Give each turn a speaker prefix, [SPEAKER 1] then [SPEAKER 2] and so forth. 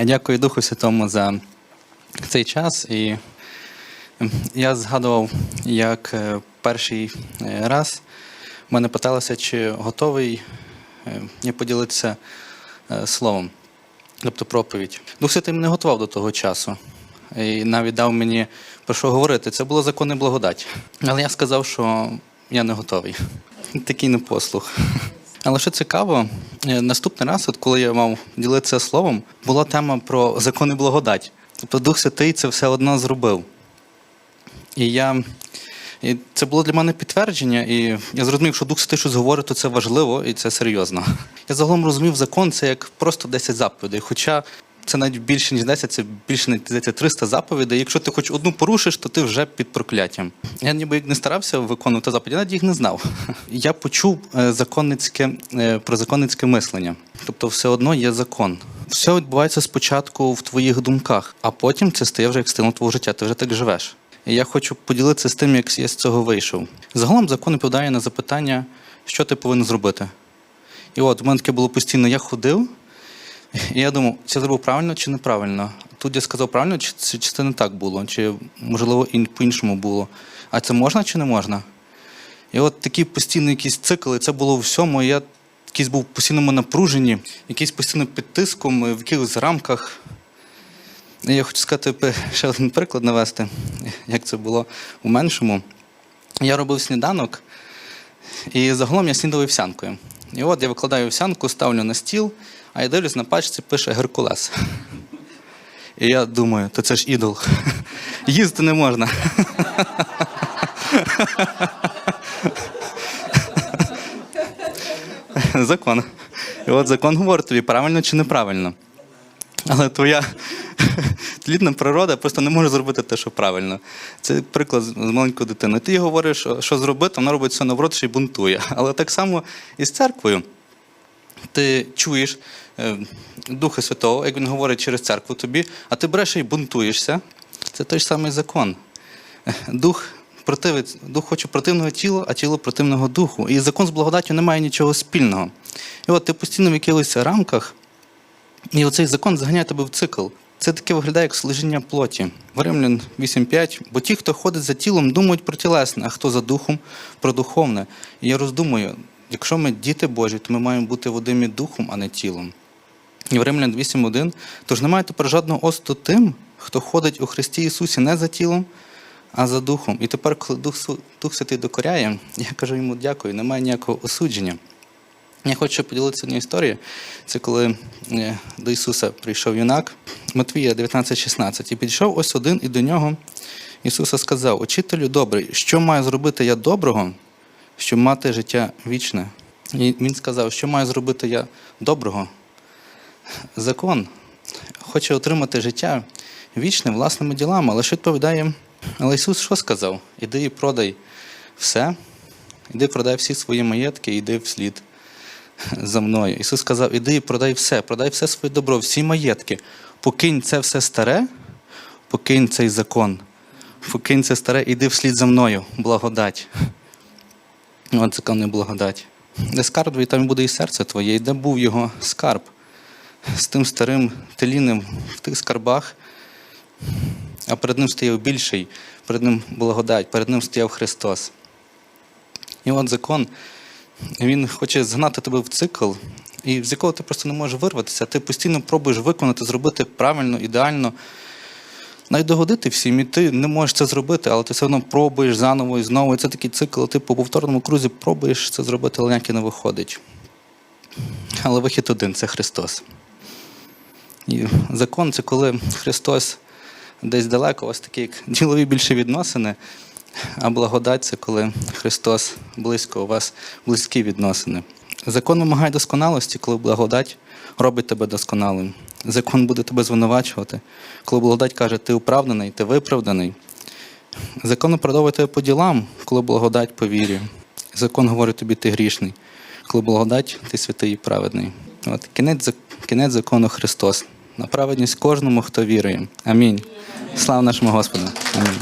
[SPEAKER 1] Я дякую Духу Святому за цей час. І я згадував, як е, перший е, раз мене питалося, чи готовий е, я поділитися словом, тобто проповідь. Дух Святий мене готував до того часу. І навіть дав мені про що говорити. Це було закони благодать. Але я сказав, що я не готовий. Такий непослух. Але що цікаво, е, наступний раз, от коли я мав ділитися словом, була тема про закони благодать. Тобто Дух Святий це все одно зробив. І я. І це було для мене підтвердження, і я зрозумів, що Дух Святий щось говорить, то це важливо і це серйозно. Я загалом розумів закон це як просто 10 заповідей. Хоча це навіть більше, ніж 10, це більше ніж здається, 300 заповідей. Якщо ти хоч одну порушиш, то ти вже під прокляттям. Я ніби як не старався виконувати заповіді, я навіть їх не знав. Я почув е, законницьке, е, про законницьке мислення. Тобто, все одно є закон. Все відбувається спочатку в твоїх думках, а потім це стає вже як стилом твого життя. Ти вже так живеш. І я хочу поділитися з тим, як я з цього вийшов. Загалом закон відповідає на запитання, що ти повинен зробити. І от у мене таке було постійно, я ходив, я думав, це зробив правильно чи неправильно. Тут я сказав правильно, чи, чи, чи це не так було, чи можливо ін- по-іншому було. А це можна чи не можна? І от такі постійні якісь цикли, це було у всьому. Я якийсь був в постійному напруженні, якийсь постійно під тиском, в якихось рамках. Я хочу сказати ще один приклад навести, як це було у меншому. Я робив сніданок, і загалом я снідав вівсянкою. І от я викладаю вівсянку, ставлю на стіл, а я дивлюсь на пачці пише Геркулес. І я думаю, то це ж ідол. Їсти не можна. Закон. І от закон говорить тобі, правильно чи неправильно. Але твоя тлітна природа просто не може зробити те, що правильно. Це приклад з маленькою дитиною. Ти їй говориш, що- зробити, вона робить все наоборот, ще й бунтує. Але так само і з церквою. Ти чуєш е, Духа Святого, як він говорить через церкву тобі, а ти береш і бунтуєшся. Це той самий закон. Дух противить, дух хоче противного тіла, а тіло противного духу. І закон з благодаттю не має нічого спільного. І от ти постійно в якихось рамках, і оцей закон заганяє тебе в цикл. Це таке виглядає як служіння плоті. В Римлян 8.5. Бо ті, хто ходить за тілом, думають про тілесне, а хто за духом про духовне. І я роздумую, якщо ми діти Божі, то ми маємо бути водимі духом, а не тілом. І в Римлян 8.1. Тож немає тепер жодного осту тим, хто ходить у Христі Ісусі не за тілом, а за духом. І тепер, коли Дух, Дух Святий докоряє, я кажу йому дякую, немає ніякого осудження. Я хочу поділитися однією історією. Це коли е, до Ісуса прийшов юнак, Матвія 19,16. І підійшов ось один, і до нього Ісуса сказав: Учителю добрий, що маю зробити я доброго, щоб мати життя вічне? І він сказав, що маю зробити я доброго? Закон хоче отримати життя вічне власними ділами. Але що відповідає? Але Ісус що сказав? Іди і продай все, іди продай всі свої маєтки, іди вслід за мною. Ісус сказав: іди і продай все, продай все своє добро, всі маєтки. Покинь це все старе, покинь цей закон. Покинь це старе, іди вслід за мною, благодать. От закон і благодать. Де скарб твій, там буде і серце твоє, і де був його скарб. З тим старим телінним в тих скарбах, а перед ним стояв більший, перед ним благодать, перед ним стояв Христос. І от закон, він хоче згнати тебе в цикл, і з якого ти просто не можеш вирватися. Ти постійно пробуєш виконати, зробити правильно, ідеально, навіть догодити всім, і ти не можеш це зробити, але ти все одно пробуєш заново і знову. І це такий цикл, ти по повторному крузі пробуєш це зробити, але ніяк і не виходить. Але вихід один це Христос. І закон це коли Христос десь далеко, вас такі як ділові більше відносини, а благодать це коли Христос близько, у вас близькі відносини. Закон вимагає досконалості, коли благодать робить тебе досконалим. Закон буде тебе звинувачувати, коли благодать каже, ти оправданий, ти виправданий. Закон оправдовує тебе по ділам, коли благодать по вірі. Закон говорить тобі, ти грішний, коли благодать, ти святий і праведний. От кінець, кінець закону Христос. На праведність кожному, хто вірує. Амінь. Слава нашому Господу. Амінь.